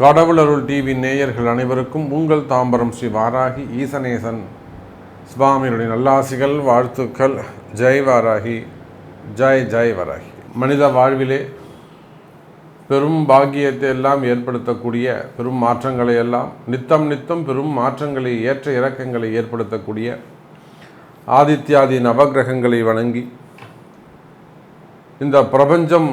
கடவுளருள் TV நேயர்கள் அனைவருக்கும் உங்கள் தாம்பரம் ஸ்ரீ வாராகி ஈசனேசன் சுவாமியுடைய நல்லாசிகள் வாழ்த்துக்கள். ஜெய் வாராகி ஜெய் ஜெய் வாராகி. மனித வாழ்விலே பெரும் பாக்கியத்தை எல்லாம் ஏற்படுத்தக்கூடிய பெரும் மாற்றங்களை எல்லாம் நித்தம் நித்தம் பெரும் மாற்றங்களை ஏற்ற இறக்கங்களை ஏற்படுத்தக்கூடிய ஆதித்யாதி நவகிரகங்களை வணங்கி இந்த பிரபஞ்சம்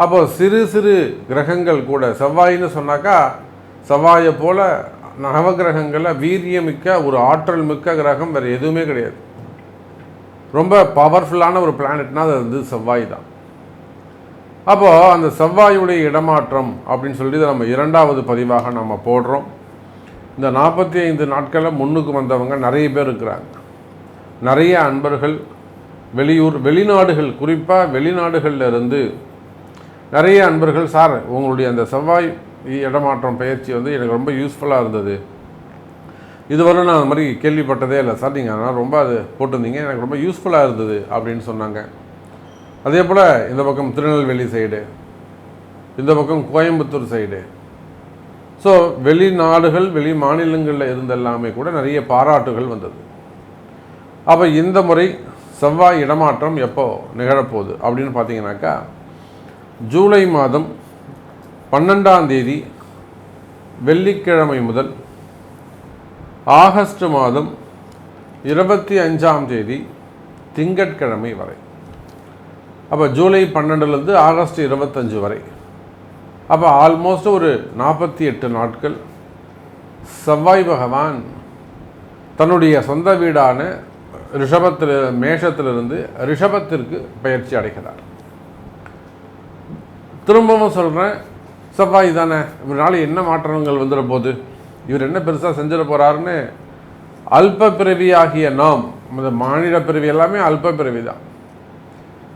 அப்போ சிறு சிறு கிரகங்கள் கூட செவ்வாயின்னு சொன்னாக்கா செவ்வாயை போல நவகிரகங்களில் வீரியமிக்க ஒரு ஆற்றல் மிக்க கிரகம் வேறு எதுவுமே கிடையாது. ரொம்ப பவர்ஃபுல்லான ஒரு பிளானட்னா அது வந்து செவ்வாய் தான். அப்போது அந்த செவ்வாயுடைய இடமாற்றம் அப்படின்னு சொல்லி இதை நம்ம இரண்டாவது பதிவாக நம்ம போடுறோம். இந்த நாற்பத்தி ஐந்து நாட்களில் முன்னுக்கு வந்தவங்க நிறைய பேர் இருக்கிறாங்க. நிறைய அன்பர்கள் வெளியூர் வெளிநாடுகள் குறிப்பாக வெளிநாடுகளில் இருந்து நிறைய அன்பர்கள் சார் உங்களுடைய அந்த செவ்வாய் இடமாற்றம் பயிற்சி வந்து எனக்கு ரொம்ப யூஸ்ஃபுல்லாக இருந்தது. இதுவரை நான் அந்த மாதிரி கேள்விப்பட்டதே இல்லை. சார் நீங்கள் அதனால் ரொம்ப அது போட்டிருந்தீங்க. எனக்கு ரொம்ப யூஸ்ஃபுல்லாக இருந்தது அப்படின்னு சொன்னாங்க. அதே போல் இந்த பக்கம் திருநெல்வேலி சைடு இந்த பக்கம் கோயம்புத்தூர் சைடு ஸோ வெளிநாடுகள் வெளி மாநிலங்களில் இருந்தெல்லாமே கூட நிறைய பாராட்டுகள் வந்தது. அப்போ இந்த முறை செவ்வாய் இடமாற்றம் எப்போ நிகழப்போகுது அப்படின்னு பார்த்தீங்கன்னாக்கா ஜூலை மாதம் பன்னெண்டாம் தேதி வெள்ளிக்கிழமை முதல் ஆகஸ்ட் மாதம் இருபத்தி அஞ்சாம் தேதி திங்கட்கிழமை வரை. அப்போ ஜூலை பன்னெண்டுலேருந்து ஆகஸ்ட் இருபத்தஞ்சு வரை. அப்போ ஆல்மோஸ்ட் ஒரு நாற்பத்தி எட்டு நாட்கள் செவ்வாய் பகவான் தன்னுடைய சொந்த வீடான ரிஷபத்தில் மேஷத்திலிருந்து ரிஷபத்திற்கு பயிற்சி அடைகிறார். திரும்பவும் சொல்கிறேன் சப்பாய் தானே இவரால் என்ன மாற்றங்கள் வந்துட போகுது இவர் என்ன பெருசாக செஞ்சிட போகிறாருன்னு அல்ப பிறவியாகிய நாம் இந்த மாநில பிறவி எல்லாமே அல்ப பிறவி தான்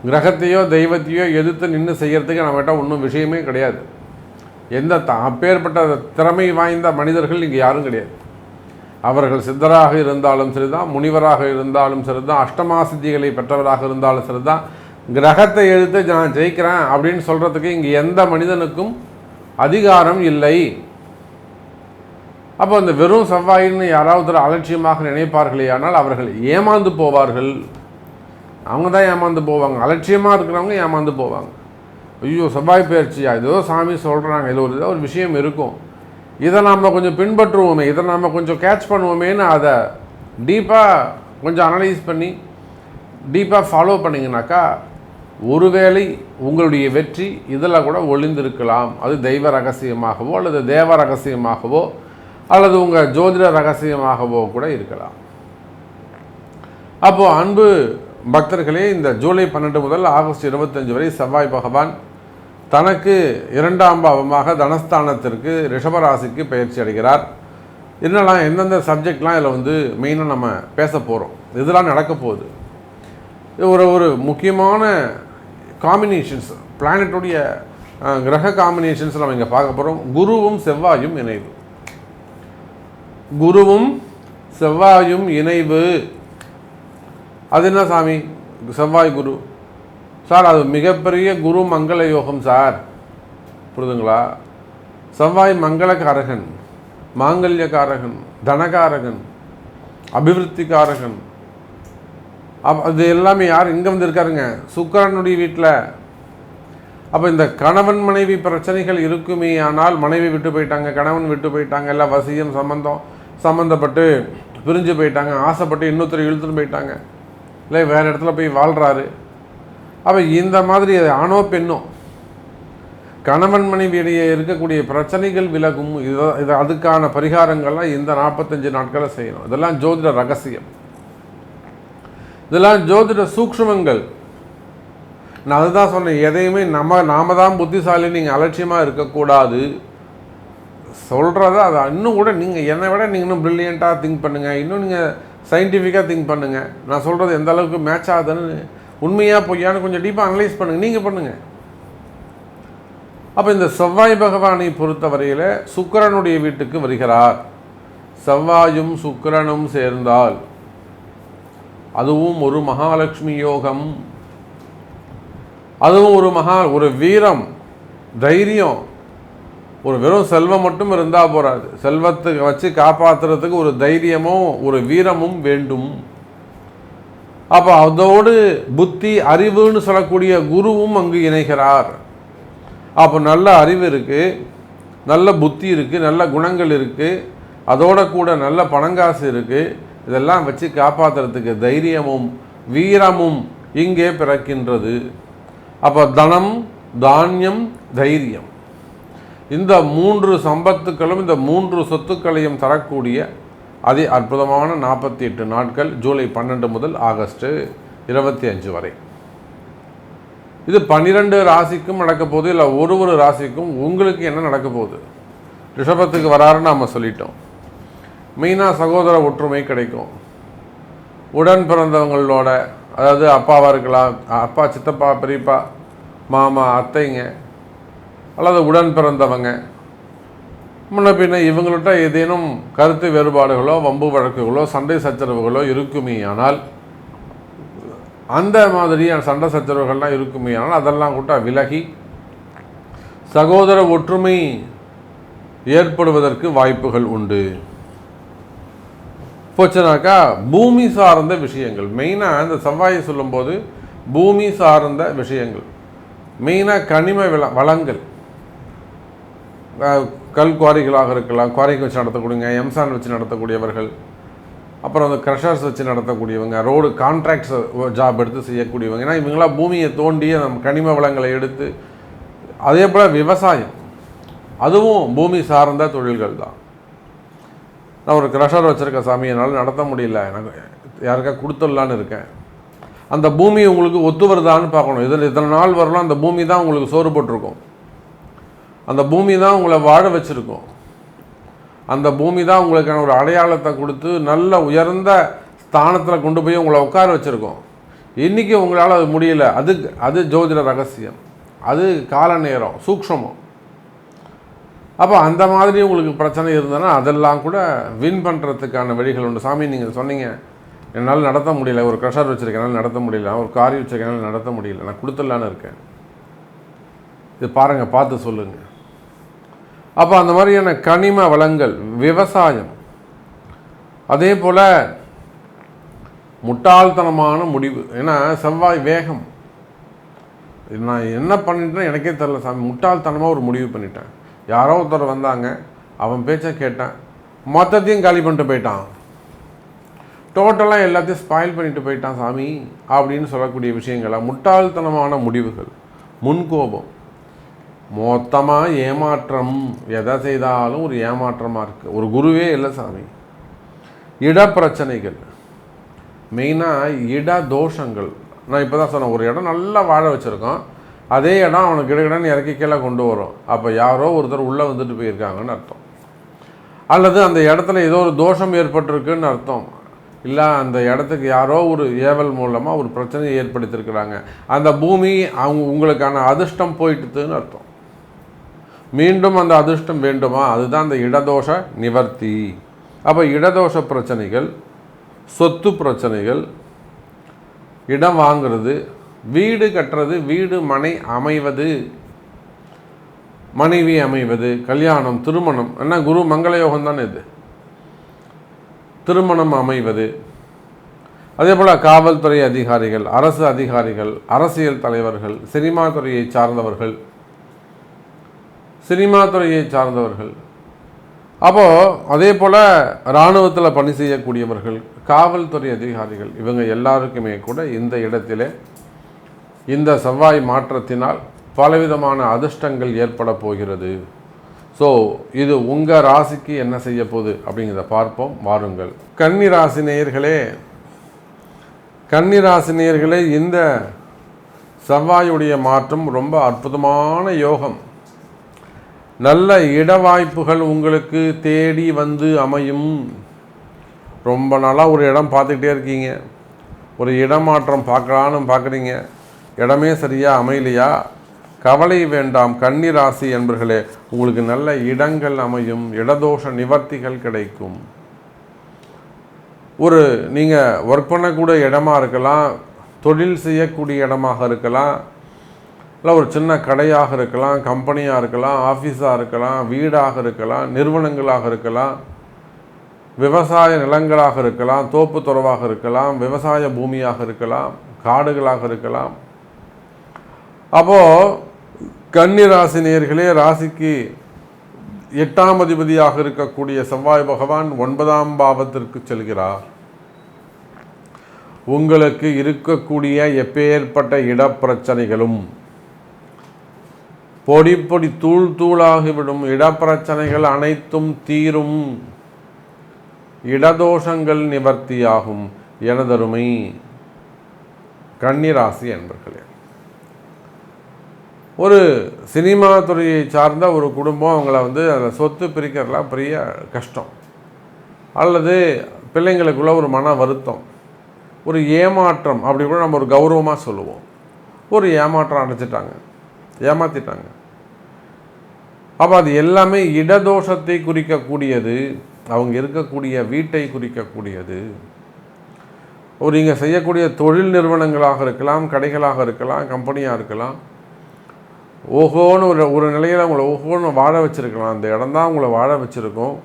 கிரகத்தையோ தெய்வத்தையோ எதிர்த்து நின்று செய்கிறதுக்கு நம்மகிட்ட ஒன்றும் விஷயமே கிடையாது. எந்த த அப்பேற்பட்ட திறமை வாய்ந்த மனிதர்கள் இங்கே யாரும் கிடையாது. அவர்கள் சித்தராக இருந்தாலும் சரிதான் முனிவராக இருந்தாலும் சரிதான் அஷ்டமா சித்திகளை பெற்றவராக இருந்தாலும் சரிதான் கிரகத்தை எழுத்து நான் ஜெயிக்கிறேன் அப்படின்னு சொல்கிறதுக்கு இங்கே எந்த மனிதனுக்கும் அதிகாரம் இல்லை. அப்போ அந்த வெறும் செவ்வாயின்னு யாராவது அலட்சியமாக நினைப்பார்களே ஆனால் அவர்கள் ஏமாந்து போவார்கள். அவங்க தான் ஏமாந்து போவாங்க. அலட்சியமாக இருக்கிறவங்க ஏமாந்து போவாங்க. ஐயோ செவ்வாய் பயிற்சியா ஏதோ சாமி சொல்கிறாங்க இதில் ஒரு ஏதோ ஒரு விஷயம் இருக்கும். இதை நாம் கொஞ்சம் பின்பற்றுவோமே இதை நாம் கொஞ்சம் கேட்ச் பண்ணுவோமேன்னு அதை டீப்பாக கொஞ்சம் அனலைஸ் பண்ணி டீப்பாக ஃபாலோ பண்ணிங்கனாக்கா ஒருவேளை உங்களுடைய வெற்றி இதில் கூட ஒளிந்திருக்கலாம். அது தெய்வ ரகசியமாகவோ அல்லது தேவ ரகசியமாகவோ அல்லது உங்கள் ஜோதிட ரகசியமாகவோ கூட இருக்கலாம். அப்போது அன்பு பக்தர்களே இந்த ஜூலை பன்னெண்டு முதல் ஆகஸ்ட் இருபத்தஞ்சு வரை செவ்வாய் பகவான் தனக்கு இரண்டாம் பாவமாக தனஸ்தானத்திற்கு ரிஷபராசிக்கு பயிற்சி அடைகிறார். என்னெல்லாம் எந்தெந்த சப்ஜெக்ட்லாம் இதில் வந்து மெயினாக நம்ம பேச போகிறோம். இதெல்லாம் நடக்க போகுது. ஒரு ஒரு முக்கியமான காம்பினேஷன்ஸ் பிளானட்டுடைய கிரக காம்பினேஷன்ஸ் நம்ம இங்கே பார்க்க போகிறோம் குருவும் செவ்வாயும் இணைவு. குருவும் செவ்வாயும் இணைவு. அது என்ன சாமி? செவ்வாய் குரு. சார் அது மிகப்பெரிய குரு மங்கள யோகம் சார். புரிதுங்களா? செவ்வாய் மங்களக்காரகன் மாங்கல்யக்காரகன் தனகாரகன் அபிவிருத்திக்காரகன் அப் அது எல்லாமே யார் இங்கே வந்து இருக்காருங்க சுக்கரனுடைய வீட்டில் அப்போ இந்த கணவன் மனைவி பிரச்சனைகள் இருக்குமே ஆனால் மனைவி விட்டு போயிட்டாங்க கணவன் விட்டு போயிட்டாங்க எல்லாம் வசியம் சம்பந்தம் சம்மந்தப்பட்டு பிரிஞ்சு போயிட்டாங்க ஆசைப்பட்டு இன்னொருத்தர் இழுத்துட்டு போயிட்டாங்க. இல்லை வேறு இடத்துல போய் வாழ்கிறாரு அப்போ இந்த மாதிரி ஆணோ பெண்ணோ கணவன் மனைவியிடையே இருக்கக்கூடிய பிரச்சனைகள் விலகும். இது இது அதுக்கான பரிகாரங்கள்லாம் இந்த நாற்பத்தஞ்சு நாட்களை செய்யணும். இதெல்லாம் ஜோதிட ரகசியம். இதெல்லாம் ஜோதிட சூக்ஷ்மங்கள். நான் அதுதான் சொன்னேன் எதையுமே நம்ம நாம தான் புத்திசாலி நீங்கள் அலட்சியமாக இருக்கக்கூடாது. சொல்கிறத அதை இன்னும் கூட நீங்கள் என்னை விட நீங்கள் இன்னும் ப்ரில்லியண்ட்டாக திங்க் பண்ணுங்கள் இன்னும் நீங்கள் சயின்டிஃபிக்காக திங்க் பண்ணுங்கள் நான் சொல்கிறது எந்த அளவுக்கு மேட்ச் ஆகுதுன்னு உண்மையாக பொய்யான்னு கொஞ்சம் டீப்பாக அனலைஸ் பண்ணுங்கள் நீங்கள் பண்ணுங்கள் அப்போ இந்த செவ்வாய் பகவானை பொறுத்தவரையில் சுக்கரனுடைய வீட்டுக்கு வருகிறார். செவ்வாயும் சுக்கிரனும் சேர்ந்தால். அதுவும் ஒரு மகாலட்சுமி யோகம். அதுவும் ஒரு மகா ஒரு வீரம் தைரியம். ஒரு வெறும் செல்வம் மட்டும் இருந்தால் போகாது செல்வத்துக்கு வச்சு காப்பாற்றுறதுக்கு ஒரு தைரியமும் ஒரு வீரமும் வேண்டும். அப்போ அதோடு புத்தி அறிவுன்னு சொல்லக்கூடிய குருவும் அங்கு இணைகிறார். அப்போ நல்ல அறிவு இருக்குது நல்ல புத்தி இருக்குது நல்ல குணங்கள் இருக்குது அதோட கூட நல்ல பணங்காசு இருக்குது இதெல்லாம் வச்சு காப்பாற்றுறதுக்கு தைரியமும் வீரமும் இங்கே பிறக்கின்றது. அப்போ தனம் தானியம் தைரியம். இந்த மூன்று சம்பத்துக்களும் இந்த மூன்று சொத்துக்களையும் தரக்கூடிய அதி அற்புதமான நாற்பத்தி எட்டு நாட்கள் ஜூலை பன்னெண்டு முதல் ஆகஸ்ட் இருபத்தி அஞ்சு வரை. இது பன்னிரெண்டு ராசிக்கும் நடக்க போகுது இல்லை ஒரு ஒரு ராசிக்கும் உங்களுக்கு என்ன நடக்க போகுது? ரிஷபத்துக்கு வராருன்னு நாம் சொல்லிட்டோம். மெயினாக சகோதர ஒற்றுமை கிடைக்கும். உடன் பிறந்தவங்களோட அதாவது அப்பாவாக இருக்கலாம் அப்பா சித்தப்பா பெரியப்பா மாமா அத்தைங்க அல்லது உடன் பிறந்தவங்க முன்ன பின்ன இவங்கள்ட்ட ஏதேனும் கருத்து வேறுபாடுகளோ வம்பு வழக்குகளோ சண்டை சச்சரவுகளோ இருக்குமே ஆனால் அந்த மாதிரியான சண்டை சச்சரவுகள்லாம் இருக்குமே ஆனால் அதெல்லாம் கூட விலகி சகோதர ஒற்றுமை ஏற்படுவதற்கு வாய்ப்புகள் உண்டு. போச்சுனாக்கா பூமி சார்ந்த விஷயங்கள். மெயினாக இந்த செவ்வாயை சொல்லும்போது பூமி சார்ந்த விஷயங்கள். மெயினாக கனிம வில வளங்கள். கல் குவாரிகளாக இருக்கலாம். குவாரிக்கு வச்சு நடத்தக்கூடியவங்க எம்சான் வச்சு நடத்தக்கூடியவர்கள். அப்புறம் அந்த க்ரஷர்ஸ் வச்சு நடத்தக்கூடியவங்க ரோடு கான்ட்ராக்ட்ஸ் ஜாப் எடுத்து செய்யக்கூடியவங்க. ஏன்னா இவங்களாம் பூமியை தோண்டி நம்ம கனிம வளங்களை எடுத்து அதே போல் விவசாயம். அதுவும் பூமி சார்ந்த தொழில்கள் தான் நான் ஒரு க்ரஷர் வச்சுருக்கேன் சாமி. என்னால் நடத்த முடியல. எனக்கு யாருக்கா கொடுத்துடலான்னு இருக்கேன். அந்த பூமி உங்களுக்கு ஒத்து வருதான்னு பார்க்கணும். இதில் இத்தனை நாள் வரலாம் அந்த பூமி தான் உங்களுக்கு சோறு போட்டிருக்கும். அந்த பூமி தான் உங்களை வாழ வச்சுருக்கும். அந்த பூமி தான் உங்களுக்கான ஒரு அடையாளத்தை கொடுத்து நல்ல உயர்ந்த ஸ்தானத்தில் கொண்டு போய் உங்களை உட்கார வச்சுருக்கோம். இன்றைக்கி உங்களால் அது முடியல. அது அது ஜோதிட ரகசியம். அது கால நேரம் சூக்ஷமம். அப்போ அந்த மாதிரி உங்களுக்கு பிரச்சனை இருந்ததுன்னா அதெல்லாம் கூட வின் பண்ணுறதுக்கான வழிகள் உண்டு. சாமி நீங்கள் சொன்னீங்க. என்னால் நடத்த முடியல. ஒரு க்ரெஷர் வச்சுருக்கேன் நடத்த முடியல. ஒரு காரி வச்சுருக்கனால நடத்த முடியல. நான் கொடுத்துடலான்னு இருக்கேன். இது பாருங்கள் பார்த்து சொல்லுங்கள் அப்போ அந்த மாதிரியான கனிம வளங்கள் விவசாயம். அதே போல் முட்டாள்தனமான முடிவு. ஏன்னா செவ்வாய் வேகம். நான் என்ன பண்ணிட்டேன்னு எனக்கே தெரில சாமி. முட்டாள்தனமாக ஒரு முடிவு பண்ணிட்டேன். யாரோ ஒருத்தர் வந்தாங்க அவன் பேச்சை கேட்டேன். மொத்தத்தையும் காலி பண்ணிட்டு போயிட்டான். டோட்டலாக எல்லாத்தையும் ஸ்பாயில் பண்ணிட்டு போயிட்டான் சாமி அப்படின்னு சொல்லக்கூடிய விஷயங்களை முட்டாள்தனமான முடிவுகள் முன்கோபம். மொத்தமாக ஏமாற்றம். எதை செய்தாலும் ஒரு ஏமாற்றமாக இருக்குது ஒரு குருவே இல்லை சாமி. இடப்பிரச்சனைகள். மெயினாக இட தோஷங்கள். நான் இப்போ தான் சொன்னேன் ஒரு இடம் நல்லா வாழ வச்சுருக்கோம். அதே இடம் அவனுக்கு கிடைக்கணும்னு இறக்கி கீழே கொண்டு வரும். அப்போ யாரோ ஒருத்தர் உள்ளே வந்துட்டு போயிருக்காங்கன்னு அர்த்தம். அல்லது அந்த இடத்துல ஏதோ ஒரு தோஷம் ஏற்பட்டிருக்குன்னு அர்த்தம். இல்லை அந்த இடத்துக்கு யாரோ ஒரு ஏவல் மூலமாக ஒரு பிரச்சனையை ஏற்படுத்தியிருக்கிறாங்க. அந்த பூமி அவங்க உங்களுக்கான அதிர்ஷ்டம் போயிட்டுதுன்னு அர்த்தம். மீண்டும் அந்த அதிர்ஷ்டம் வேண்டுமா? அதுதான் அந்த இடதோஷ நிவர்த்தி. அப்போ இடதோஷ பிரச்சனைகள் சொத்து பிரச்சனைகள் இடம் வாங்குறது வீடு கட்டுறது வீடு மனை அமைவது மனைவி அமைவது கல்யாணம் திருமணம் என்ன குரு மங்களயோகம் தானே இது? திருமணம் அமைவது. அதே போல் காவல்துறை அதிகாரிகள் அரசு அதிகாரிகள் அரசியல் தலைவர்கள் சினிமா துறையை சார்ந்தவர்கள் சினிமா துறையை சார்ந்தவர்கள். அப்போது அதே போல் இராணுவத்தில் பணி செய்யக்கூடியவர்கள் காவல்துறை அதிகாரிகள் இவங்க எல்லாருக்குமே கூட இந்த இடத்திலே இந்த செவ்வாய் மாற்றத்தினால் பலவிதமான அதிர்ஷ்டங்கள் ஏற்பட போகிறது. ஸோ இது உங்கள் ராசிக்கு என்ன செய்ய போகுது அப்படிங்கிறத பார்ப்போம் வாருங்கள். கன்னி ராசினியர்களே கன்னி ராசினியர்களே இந்த செவ்வாயுடைய மாற்றம் ரொம்ப அற்புதமான யோகம். நல்ல இட வாய்ப்புகள் உங்களுக்கு தேடி வந்து அமையும். ரொம்ப நாளாக ஒரு இடம் பார்த்துக்கிட்டே இருக்கீங்க. ஒரு இடமாற்றம் பார்க்கலான்னு பார்க்குறீங்க. இடமே சரியாக அமையலையா? கவலை வேண்டாம் கன்னி ராசி என்பர்களே உங்களுக்கு நல்ல இடங்கள் அமையும் இடதோஷ நிவர்த்திகள் கிடைக்கும். ஒரு நீங்கள் ஒர்க் பண்ணக்கூடிய இடமா இருக்கலாம் தொழில் செய்யக்கூடிய இடமாக இருக்கலாம் இல்லை ஒரு சின்ன கடையாக இருக்கலாம் கம்பெனியாக இருக்கலாம் ஆஃபீஸாக இருக்கலாம் வீடாக இருக்கலாம் நிறுவனங்களாக இருக்கலாம் விவசாய நிலங்களாக இருக்கலாம் தோப்பு துறவாக இருக்கலாம் விவசாய பூமியாக இருக்கலாம் காடுகளாக இருக்கலாம் அப்போது கன்னி ராசி நேர்களே ராசிக்கு எட்டாம் அதிபதியாக இருக்கக்கூடிய செவ்வாய் பகவான் ஒன்பதாம் பாவத்திற்கு செல்கிறார். உங்களுக்கு இருக்கக்கூடிய எப்பேற்பட்ட இடப்பிரச்சனைகளும் பொடி பொடி தூள் தூளாகிவிடும் இடப்பிரச்சனைகள் அனைத்தும் தீரும். இடதோஷங்கள் நிவர்த்தியாகும் எனதருமை கன்னிராசி என்பர்களே ஒரு சினிமா துறையை சார்ந்த ஒரு குடும்பம் அவங்கள வந்து அதில் சொத்து பிரிக்கிறதுலாம் பெரிய கஷ்டம். அல்லது பிள்ளைங்களுக்குள்ள ஒரு மன வருத்தம். ஒரு ஏமாற்றம் அப்படி கூட நம்ம ஒரு கௌரவமாக சொல்லுவோம். ஒரு ஏமாற்றம் அடைச்சிட்டாங்க ஏமாற்றிட்டாங்க அப்போ அது எல்லாமே இடதோஷத்தை குறிக்கக்கூடியது. அவங்க இருக்கக்கூடிய வீட்டை குறிக்கக்கூடியது. ஒரு இங்கே செய்யக்கூடிய தொழில் நிறுவனங்களாக இருக்கலாம் கடைகளாக இருக்கலாம் கம்பெனியாக இருக்கலாம். ஓஹோன்னு ஒரு ஒரு நிலையில் உங்களை ஓஹோன்னு வாழ வச்சுருக்கலாம். அந்த இடம் தான் உங்களை வாழ வச்சுருக்கோம்.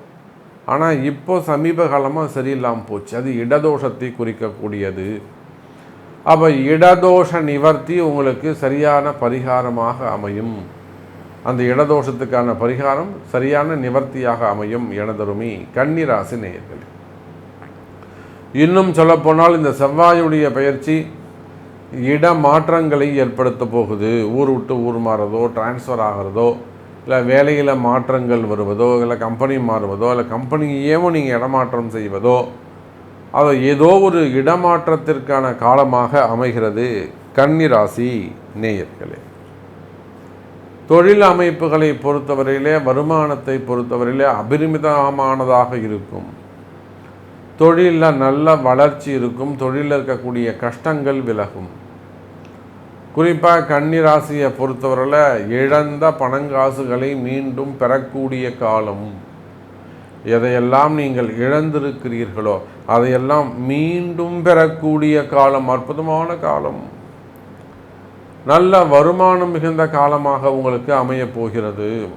ஆனால் இப்போ சமீப காலமாக சரியில்லாமல் போச்சு. அது இடதோஷத்தை குறிக்கக்கூடியது. அப்போ இடதோஷ நிவர்த்தி உங்களுக்கு சரியான பரிகாரமாக அமையும். அந்த இடதோஷத்துக்கான பரிகாரம் சரியான நிவர்த்தியாக அமையும் எனதருமி கன்னிராசி நேயர்கள். இன்னும் சொல்லப்போனால் இந்த செவ்வாயுடைய பயிற்சி இட மாற்றங்களை ஏற்படுத்த போகுது. ஊர் விட்டு ஊர் மாறுறதோ டிரான்ஸ்ஃபர் ஆகிறதோ இல்லை வேலையில் மாற்றங்கள் வருவதோ இல்லை கம்பெனி மாறுவதோ இல்லை கம்பெனியேவும் நீங்கள் இடமாற்றம் செய்வதோ அது ஏதோ ஒரு இடமாற்றத்திற்கான காலமாக அமைகிறது. கன்னிராசி நேயர்களே தொழில் அமைப்புகளை பொறுத்தவரையிலே வருமானத்தை பொறுத்தவரையிலே அபரிமிதமானதாக இருக்கும். தொழிலில் நல்ல வளர்ச்சி இருக்கும். தொழிலில் இருக்கக்கூடிய கஷ்டங்கள் விலகும். குறிப்பாக கன்னிராசியை பொறுத்தவரையில் இழந்த பணங்காசுகளை மீண்டும் பெறக்கூடிய காலம். எதையெல்லாம் நீங்கள் இழந்திருக்கிறீர்களோ அதையெல்லாம் மீண்டும் பெறக்கூடிய காலம் அற்புதமான காலம். நல்ல வருமானம் மிகுந்த காலமாக உங்களுக்கு அமையப் போகிறது.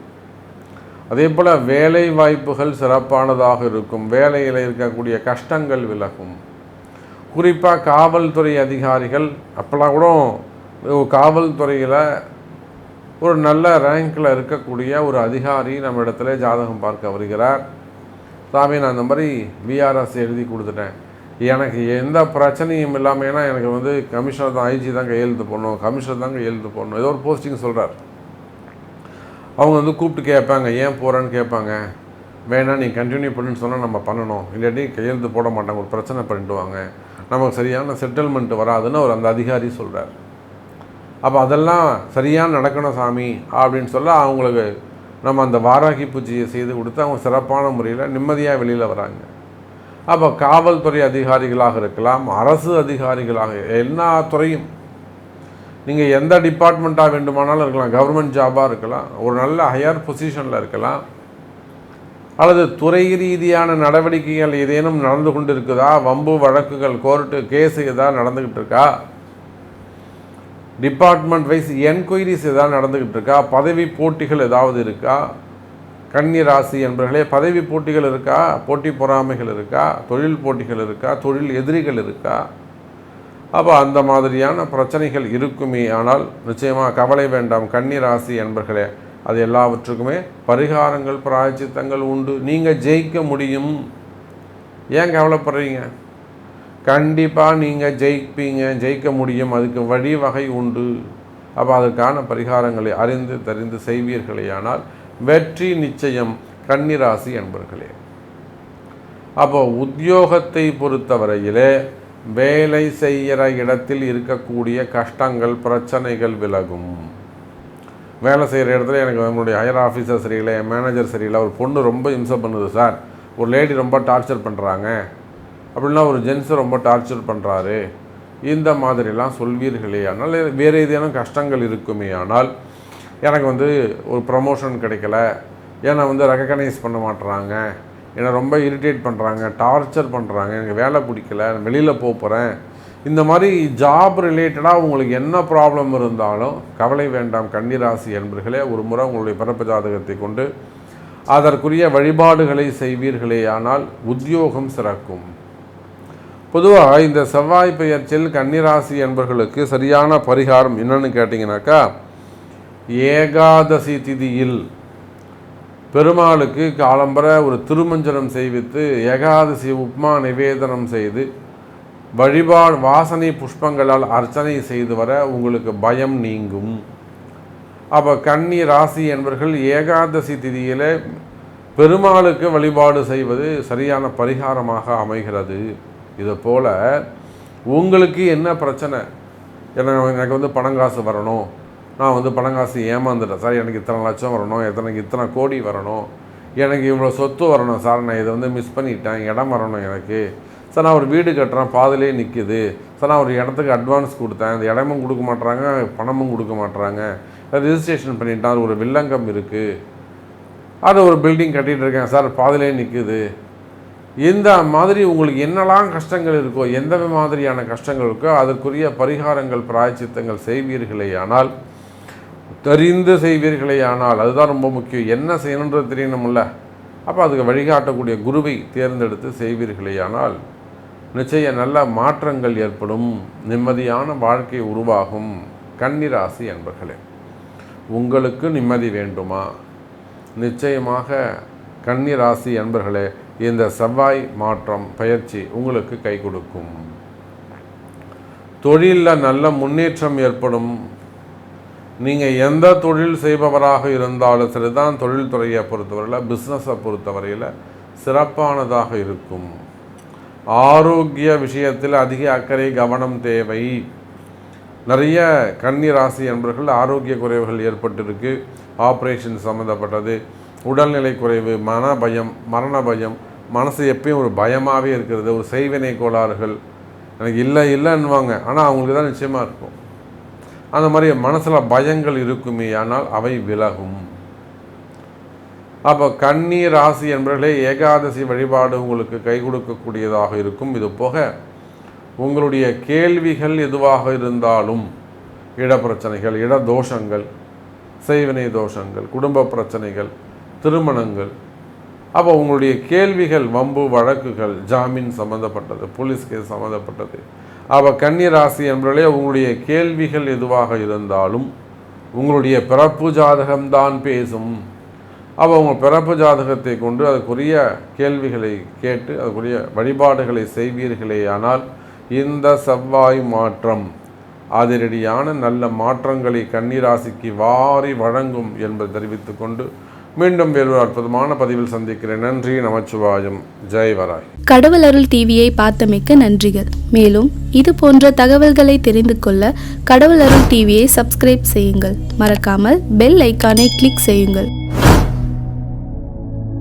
அதே போல் வேலை வாய்ப்புகள் சிறப்பானதாக இருக்கும். வேலையில் இருக்கக்கூடிய கஷ்டங்கள் விலகும். குறிப்பாக காவல்துறை அதிகாரிகள் அப்போல்லாம் கூட காவல்துறையில் ஒரு நல்ல ரேங்கில் இருக்கக்கூடிய ஒரு அதிகாரி நம்ம இடத்துல ஜாதகம் பார்க்க வருகிறார். சாமி நான் இந்த மாதிரி விஆர்எஸ் எழுதி கொடுத்துட்டேன். எனக்கு எந்த பிரச்சனையும் இல்லாமல் ஏன்னா எனக்கு வந்து கமிஷனர் தான் ஐஜி தான் கையெழுத்து போடணும் கமிஷனர் தான் கையெழுத்து போடணும் ஏதோ ஒரு போஸ்டிங் சொல்கிறார் அவங்க வந்து கூப்பிட்டு கேட்பாங்க ஏன் போகிறேன்னு கேட்பாங்க. வேணாம் நீ கண்டினியூ பண்ணுன்னு சொன்னால் நம்ம பண்ணணும். இல்லாட்டி கையெழுத்து போட மாட்டாங்க ஒரு பிரச்சனை பண்ணிட்டு வாங்க. நமக்கு சரியான செட்டில்மெண்ட் வராதுன்னு அவர் அந்த அதிகாரி சொல்கிறார் அப்போ அதெல்லாம் சரியாக நடக்கணும் சாமி அப்படின்னு சொல்ல அவங்களுக்கு நம்ம அந்த வாராகி பூஜையை செய்து கொடுத்து அவங்க சிறப்பான முறையில் நிம்மதியாக வெளியில் வராங்க. அப்போ காவல்துறை அதிகாரிகளாக இருக்கலாம் அரசு அதிகாரிகளாக எல்லா துறையும். நீங்கள் எந்த டிபார்ட்மெண்ட்டாக வேண்டுமானாலும் இருக்கலாம் கவர்மெண்ட் ஜாபாக இருக்கலாம் ஒரு நல்ல ஹையர் பொசிஷனில் இருக்கலாம். அல்லது துறை ரீதியான நடவடிக்கைகள் ஏதேனும் நடந்து கொண்டு இருக்குதா வம்பு வழக்குகள் கோர்ட்டு கேஸு எதாவது நடந்துக்கிட்டு இருக்கா? டிபார்ட்மெண்ட் வைஸ் என்கொயரிஸ் ஏதாவது நடந்துக்கிட்டு இருக்கா பதவி போட்டிகள் ஏதாவது இருக்கா? கன்னி ராசி என்பர்களே பதவி போட்டிகள் இருக்கா? போட்டி பொறாமைகள் இருக்கா? தொழில் போட்டிகள் இருக்கா? தொழில் எதிரிகள் இருக்கா? அப்போ அந்த மாதிரியான பிரச்சனைகள் இருக்குமே. ஆனால் நிச்சயமாக கவலை வேண்டாம் கன்னி ராசி என்பர்களே. அது எல்லாவற்றுக்குமே பரிகாரங்கள் பிராய்ச்சித்தங்கள் உண்டு. நீங்கள் ஜெயிக்க முடியும். ஏன் கவலைப்படுறீங்க? கண்டிப்பாக நீங்கள் ஜெயிப்பீங்க ஜெயிக்க முடியும். அதுக்கு வழிவகை உண்டு. அப்போ அதற்கான பரிகாரங்களை அறிந்து தெரிந்து செய்வீர்களேயானால் வெற்றி நிச்சயம் கன்னிராசி என்பர்களே அப்போ உத்தியோகத்தை பொறுத்தவரையிலே வேலை செய்கிற இடத்தில் இருக்கக்கூடிய கஷ்டங்கள் பிரச்சனைகள் விலகும். வேலை செய்கிற இடத்துல எனக்கு நம்மளுடைய ஹையர் ஆஃபீஸர் சரியில்லை என் மேனேஜர் சரியில்லை ஒரு பொண்ணு ரொம்ப இம்சம் பண்ணுது சார். ஒரு லேடி ரொம்ப டார்ச்சர் பண்ணுறாங்க அப்படின்னா ஒரு ஜென்ஸை ரொம்ப டார்ச்சர் பண்ணுறாரு இந்த மாதிரிலாம் சொல்வீர்களே ஆனால் வேறு ஏதேனும் கஷ்டங்கள் இருக்குமே ஆனால் எனக்கு வந்து ஒரு ப்ரமோஷன் கிடைக்கல. ஏன்னா வந்து ரெக்கக்னைஸ் பண்ண மாட்டுறாங்க என்னை ரொம்ப இரிட்டேட் பண்ணுறாங்க டார்ச்சர் பண்ணுறாங்க எனக்கு வேலை பிடிக்கல நான் வெளியில் போக போகிறேன் இந்த மாதிரி ஜாப் ரிலேட்டடாக உங்களுக்கு என்ன ப்ராப்ளம் இருந்தாலும் கவலை வேண்டாம் கன்னிராசி என்பர்களே ஒரு முறை உங்களுடைய பிறப்பு ஜாதகத்தை கொண்டு அதற்குரிய வழிபாடுகளை செய்வீர்களே ஆனால் உத்தியோகம் சிறக்கும். பொதுவாக இந்த செவ்வாய் பெயர்ச்சியில் கன்னிராசி என்பர்களுக்கு சரியான பரிகாரம் என்னன்னு கேட்டிங்கனாக்கா ஏகாதசி திதியில் பெருமாளுக்கு காலம்பர ஒரு திருமஞ்சனம் செய்வித்து ஏகாதசி உப்மா நிவேதனம் செய்து வழிபாடு வாசனை புஷ்பங்களால் அர்ச்சனை செய்து வர உங்களுக்கு பயம் நீங்கும். அப்போ கன்னி ராசி என்பர்கள் ஏகாதசி திதியில் பெருமாளுக்கு வழிபாடு செய்வது சரியான பரிகாரமாக அமைகிறது. இதை போல் உங்களுக்கு என்ன பிரச்சனை? எனக்கு எனக்கு வந்து பணங்காசு வரணும். நான் வந்து பணங்காசு ஏமாந்துட்டேன். சார் எனக்கு இத்தனை லட்சம் வரணும். எத்தனைக்கு இத்தனை கோடி வரணும். எனக்கு இவ்வளோ சொத்து வரணும். சார் நான் இதை வந்து மிஸ் பண்ணிட்டேன். இடம் வரணும் எனக்கு. சார் நான் ஒரு வீடு கட்டுறேன். பாதிலே நிற்கிது சார் நான் ஒரு இடத்துக்கு அட்வான்ஸ் கொடுத்தேன். அந்த இடமும் கொடுக்க மாட்டுறாங்க பணமும் கொடுக்க மாட்றாங்க. ரிஜிஸ்ட்ரேஷன் பண்ணிட்டேன். ஒரு வில்லங்கம் இருக்குது அது ஒரு பில்டிங் கட்டிகிட்டு இருக்கேன். சார் பாதிலே நிற்குது இந்த மாதிரி உங்களுக்கு என்னெல்லாம் கஷ்டங்கள் இருக்கோ எந்த மாதிரியான கஷ்டங்கள் இருக்கோ அதற்குரிய பரிகாரங்கள் பிராயச்சித்தங்கள் செய்வீர்களே ஆனால் தெரிந்து செய்வீர்களே ஆனால் அதுதான் ரொம்ப முக்கியம். என்ன செய்யணுன்றது தெரியணும்ல? அப்போ அதுக்கு வழிகாட்டக்கூடிய குருவை தேர்ந்தெடுத்து செய்வீர்களே ஆனால் நிச்சய நல்ல மாற்றங்கள் ஏற்படும். நிம்மதியான வாழ்க்கை உருவாகும். கன்னிராசி என்பர்களே உங்களுக்கு நிம்மதி வேண்டுமா? நிச்சயமாக கன்னிராசி என்பர்களே இந்த செவ்வாய் மாற்றம் பயிற்சி உங்களுக்கு கை கொடுக்கும். தொழிலில் நல்ல முன்னேற்றம் ஏற்படும். நீங்கள் எந்த தொழில் செய்பவராக இருந்தாலும் சரிதான் தொழில்துறையை பொறுத்தவரையில் பிஸ்னஸை பொறுத்தவரையில் சிறப்பானதாக இருக்கும். ஆரோக்கிய விஷயத்தில் அதிக அக்கறை கவனம் தேவை. நிறைய கன்னி ராசி என்பவர்கள் ஆரோக்கிய குறைவுகள் ஏற்பட்டிருக்கு. ஆப்ரேஷன் சம்மந்தப்பட்டது உடல்நிலை குறைவு மன பயம் மரண பயம் மனசு எப்பயும் ஒரு பயமாகவே இருக்கிறது ஒரு செய்வினை கோளாறுகள். எனக்கு இல்லை இல்லைன்னுவாங்க. ஆனால் அவங்களுக்கு தான் நிச்சயமாக இருக்கும். அந்த மாதிரி மனசில் பயங்கள் இருக்குமே ஆனால் அவை விலகும். அப்போ கண்ணீர் ராசி என்பவர்களே ஏகாதசி வழிபாடு உங்களுக்கு கை கொடுக்கக்கூடியதாக இருக்கும். இது போக உங்களுடைய கேள்விகள் எதுவாக இருந்தாலும் இட பிரச்சனைகள் இட தோஷங்கள் செய்வினை தோஷங்கள் குடும்ப பிரச்சனைகள் திருமணங்கள். அப்போ உங்களுடைய கேள்விகள் வம்பு வழக்குகள் ஜாமீன் சம்மந்தப்பட்டது போலீஸ் கேஸ் சம்மந்தப்பட்டது அப்போ கன்னிராசி என்பதிலே உங்களுடைய கேள்விகள் எதுவாக இருந்தாலும் உங்களுடைய பிறப்பு ஜாதகம்தான் பேசும். அப்போ உங்கள் பிறப்பு ஜாதகத்தை கொண்டு அதுக்குரிய கேள்விகளை கேட்டு அதுக்குரிய வழிபாடுகளை செய்வீர்களே ஆனால் இந்த செவ்வாய் மாற்றம் அதிரடியான நல்ல மாற்றங்களை கன்னிராசிக்கு வாரி வழங்கும் என்பதை தெரிவித்துக்கொண்டு மீண்டும் வேறு அற்புதமான பதிவில் சந்திக்கிறேன். நன்றி நமச்சிவாயம். ஜெய் வராய். கடவுள் அருள் டிவியை பார்த்தமைக்க நன்றிகள். மேலும் இது போன்ற தகவல்களை தெரிந்து கொள்ள கடவுள் அருள் டிவியை சப்ஸ்கிரைப் செய்யுங்கள். மறக்காமல் பெல் ஐக்கானை கிளிக் செய்யுங்கள்.